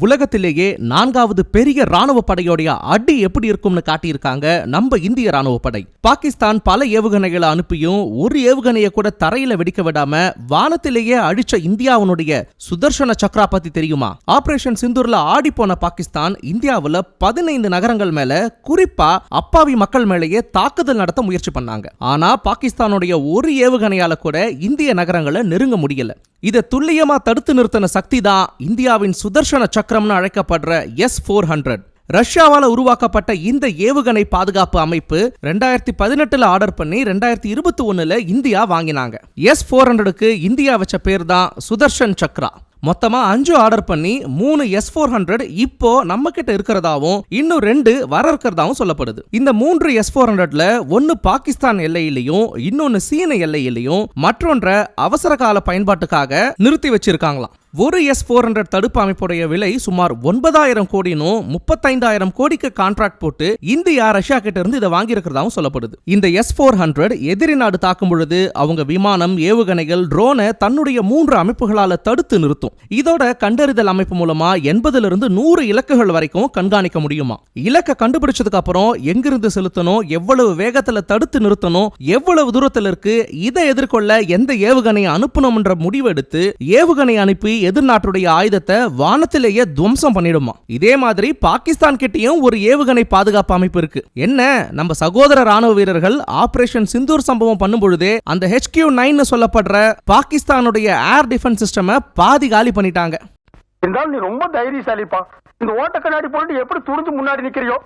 உலகத்திலேயே நான்காவது பெரிய ராணுவ படையோடைய அடி எப்படி இருக்கும்னு காட்டியிருக்காங்க நம்ம இந்திய ராணுவ படை. பாகிஸ்தான் பல ஏவுகணைகளை அனுப்பியும் ஒரு ஏவுகணையை கூட தரையில வெடிக்க விடாம வானத்திலேயே அழிச்ச இந்தியாவுடைய சுதர்ஷன சக்ரா பத்தி தெரியுமா? ஆபரேஷன் சிந்தூர்ல ஆடி போன பாகிஸ்தான் இந்தியாவுல பதினைந்து நகரங்கள் மேல குறிப்பா அப்பாவி மக்கள் மேலேயே தாக்குதல் நடத்த முயற்சி பண்ணாங்க. ஆனா பாகிஸ்தானுடைய ஒரு ஏவுகணையால கூட இந்திய நகரங்களை நெருங்க முடியல. இதை துல்லியமா தடுத்து நிறுத்தின சக்தி தான் இந்தியாவின் சுதர்சன சக்கரம்னு அழைக்கப்படுற எஸ் ஃபோர் ஹண்ட்ரட் ரஷ்யாவால உருவாக்கப்பட்ட இந்த ஏவுகணை பாதுகாப்பு அமைப்பு ரெண்டாயிரத்தி பதினெட்டுல ஆர்டர் பண்ணி ரெண்டாயிரத்தி இருபத்தி ஒண்ணுல இந்தியா வாங்கினாங்க. எஸ் ஃபோர் ஹண்ட்ரடுக்கு இந்தியா வச்ச பேர் தான் சுதர்ஷன் சக்ரா. மொத்தமா அஞ்சு ஆர்டர் பண்ணி மூணு எஸ் ஃபோர் ஹண்ட்ரட் இப்போ நம்ம கிட்ட இருக்கிறதாவும் இன்னும் ரெண்டு வர இருக்கிறதாவும் சொல்லப்படுது. இந்த மூன்று எஸ் ஃபோர் ஹண்ட்ரட்ல ஒன்னு பாகிஸ்தான் எல்லையிலையும் இன்னொன்னு சீன எல்லையிலையும் மற்றொன்ற அவசர கால பயன்பாட்டுக்காக நிறுத்தி வச்சிருக்காங்களாம். ஒரு எஸ் ஃபோர் ஹண்ட்ரட் தடுப்பு அமைப்புடைய விலை சுமார் ஒன்பதாயிரம் கோடினும் முப்பத்தைந்தாயிரம் கோடிக்கு கான்ட்ராக்ட் போட்டு இந்தியா ரஷ்யா கிட்ட இருந்து இதை வாங்கியிருக்கிறதாவும் சொல்லப்படுது. இந்த எஸ் ஃபோர் ஹண்ட்ரட் எதிரி நாடு தாக்கும் பொழுது அவங்க விமானம் ஏவுகணைகள் ட்ரோனை தன்னுடைய மூன்று அமைப்புகளால தடுத்து நிறுத்தும். இதோட கண்டறிதல் அமைப்பு மூலமா எண்பதுல இருந்து நூறு இலக்குகள் வரைக்கும் கண்காணிக்க முடியுமா? இலக்கை கண்டுபிடிச்சதுக்கு அப்புறம் எங்கிருந்து செலுத்தணும் எவ்வளவு வேகத்துல தடுத்து நிறுத்தணும் எவ்வளவு தூரத்துல இருக்கு இதை எதிர்கொள்ள எந்த ஏவுகணையை அனுப்பணும்ன்ற முடிவெடுத்து ஏவுகணை அனுப்பி எதிர்நாட்டுடைய ஆயுதத்தை வானத்திலேயே துவம்சம் பண்ணிடுமா? இதே மாதிரி பாகிஸ்தான் கிட்டயும் ஒரு ஏவுகணை பாதுகாப்பு அமைப்பு இருக்கு. என்ன? நம்ம சகோதர ராணுவ வீரர்கள் ஆபரேஷன் சிந்தூர் சம்பவம் பண்ணும் பொழுதே அந்த ஹெச்கியூ நைன் சொல்லப்படுற பாகிஸ்தானுடைய ஏர் டிஃபென்ஸ் சிஸ்டமை பாதி காலி பண்ணிட்டாங்க. இருந்தாலும் நீ ரொம்ப தைரியசாலிப்பா. இந்த ஓட்ட கண்ணாடி போட்டு எப்படி துணிஞ்சு முன்னாடி நிக்கிறியோ?